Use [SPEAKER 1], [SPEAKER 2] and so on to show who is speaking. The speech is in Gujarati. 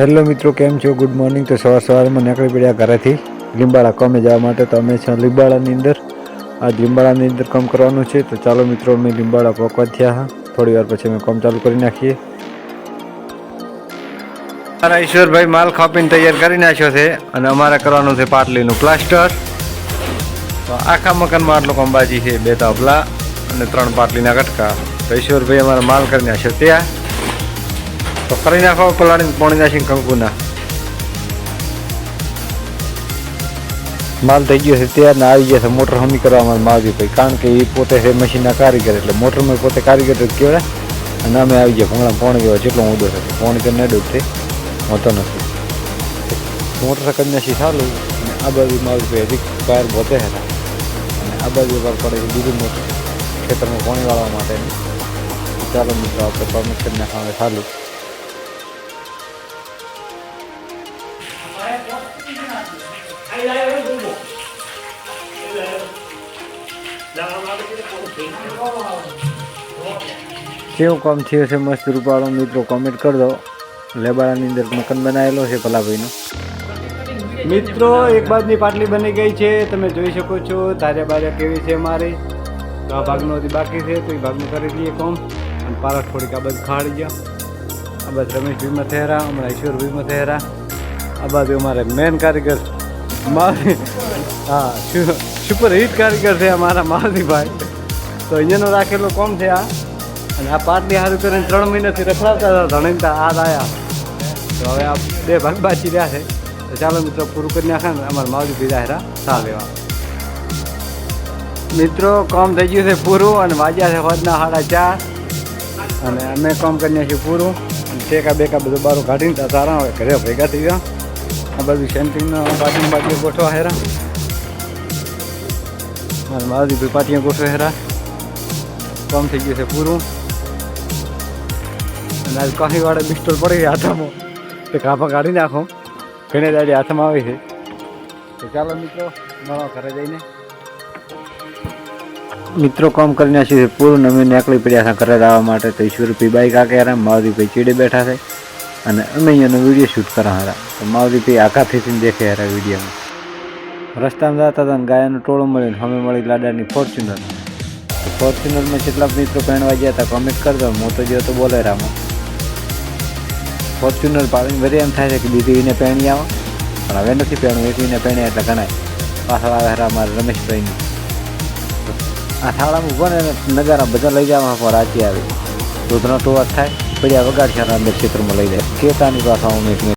[SPEAKER 1] હેલો મિત્રો, કેમ છો? ગુડ મોર્નિંગ તો સવાર સવારમાં નીકળી પડ્યા ઘરેથી લીંબાળા કમે જવા માટે. તો અમે છે લીંબાળાની અંદર. આજ લીંબાળાની અંદર કામ કરવાનું છે. તો ચાલો મિત્રો, અમે લીંબાળા પકવા થયા હા. થોડી વાર પછી અમે કામ ચાલુ કરી નાખીએ. મારા ઈશ્વરભાઈ માલ ખાપીને તૈયાર કરી નાખ્યો છે અને અમારે કરવાનું છે પાટલીનું પ્લાસ્ટર. તો આખા મકાનમાં આટલો કંબાજી છે, બે તાપલા અને ત્રણ પાટલીના કટકા તો ઈશ્વરભાઈ અમારા માલ કરી નાખ્યો ત્યાં. તો કરી નાખો પલાળીને પોણી નાખીને કંકુના માલ થઈ ગયો છે તૈયાર ને આવી ગયા છે મોટર હમી કરવા અમારે માવજી ભાઈ. કારણ કે એ પોતે છે મશીનના કારીગર એટલે મોટરમાં પોતે કારીગર કહેવાય. અને અમે આવી ગયા ભૂંગળા પોણી ગયો જેટલો ઊંડો છે. પોણી કરીને ડૂબ છે. હોતો નથી. મોટર કરીને નાખી ચાલુ આ બાજુ માવજી ભાઈ હજી ટાયર બોતે હતા અને આ બાજુ પર પડે બીજું મોટર. ખેતરમાં પાણી વાળવા માટે. ચાલો મિત્રો, આપણે પરમિશન નાખવાનું ચાલુ કેવું કામ થયું છે મસ્ત રૂપાળો મિત્રો? કોમેન્ટ કરી દો. લેબાડાની અંદર મકાન બનાવેલો છે ભલાભાઈનો. મિત્રો, એક બાજની પાટલી બની ગઈ છે. તમે જોઈ શકો છો તારે બારે કેવી છે મારી તો આ ભાગનો હજી બાકી છે, તો એ ભાગનું કરી દઈએ કોમ. અને પારક થોડીક આ બાજુ ખાડી ગયા. આ બધા રમેશ ભીમાં થહેરા હમણાં ઈશ્વર ભીમાં થહેરા આ બાજુ અમારે મેન કારીગર મારી હા સુપર હિટ કારીગર છે અમારા માવજીભાઈ તો અહીંયાનો રાખેલો કોમ છે આ. અને આ પાટલી સારું કરીને ત્રણ મહિનાથી રખડાવતા હતા ધણીતા આ આવ્યા તો હવે આ બે ભાગ બાચી રહ્યા છે. તો ચાલો મિત્રો, પૂરું કરી નાખે ને અમારા માવજી પીધા હેરા સા લેવા મિત્રો, કામ થઈ ગયું છે પૂરું અને વાજ્યા છે હોજના સાડા ચાર. અને અમે કામ કરી નાખ્યું પૂરું. ટેકા બેકા બધું બારું કાઢીને સારા હવે ઘરે ભેગા થઈ ગયા. આ બધું સેન્ટિંગનો બાજુ બાજુ ગોઠવા હેરા. મારા માવજી ભાઈ પાટીਆਂ ગોઠવા હેરા. કામ થઈ ગયું છે પૂરું. અને આજ કાંઈ વાળા બિસ્ટોલ પડી ગઈ હાથમાં. તે કાપા કાઢી નાખો. ઘણી દાડી હાથમાં આવી છે. તો ચાલો મિત્રો મળો ઘરે જઈને. મિત્રો, કામ કરીને છે પૂરું. અમે નીકળી પડ્યા છે ઘરે આવવા માટે. તો ઈશ્વરભાઈ બાઈક આકે હારા માવજીભાઈ ચીડે બેઠા છે. અને અમે અહીંયાનો વીડિયો શૂટ કરવા હારા તો આખા થીસીને દેખે હારા વિડીયોમાં રસ્તામાં જતા હતા ને ગાયાનું ટોળું મળ્યું અમે મળી લાડાની ફોર્ચ્યુનર ફોર્ચ્યુનરમાં કેટલાક મિત્રો પહેણવા ગયા હતા કમેન્ટ કરજો હું તો જો તો બોલે રામો ફોર્ચ્યુનર પાડીને બધે એમ થાય છે કે દીદી એને પહેણી આવો. પણ હવે નથી પહેણું, એક એને પહેણ્યા એટલે ગણાય. પાછળ આવે હરા મારા રમેશભાઈની. આ થાળામાં ઊભો ને નગારા બધા લઈ જવા પર રાચી આવી. દૂધનો ટોવા થાય પડ્યા વગાડ છે અંદર ક્ષેત્રમાં લઈ જાય. કેતાની પાછા હું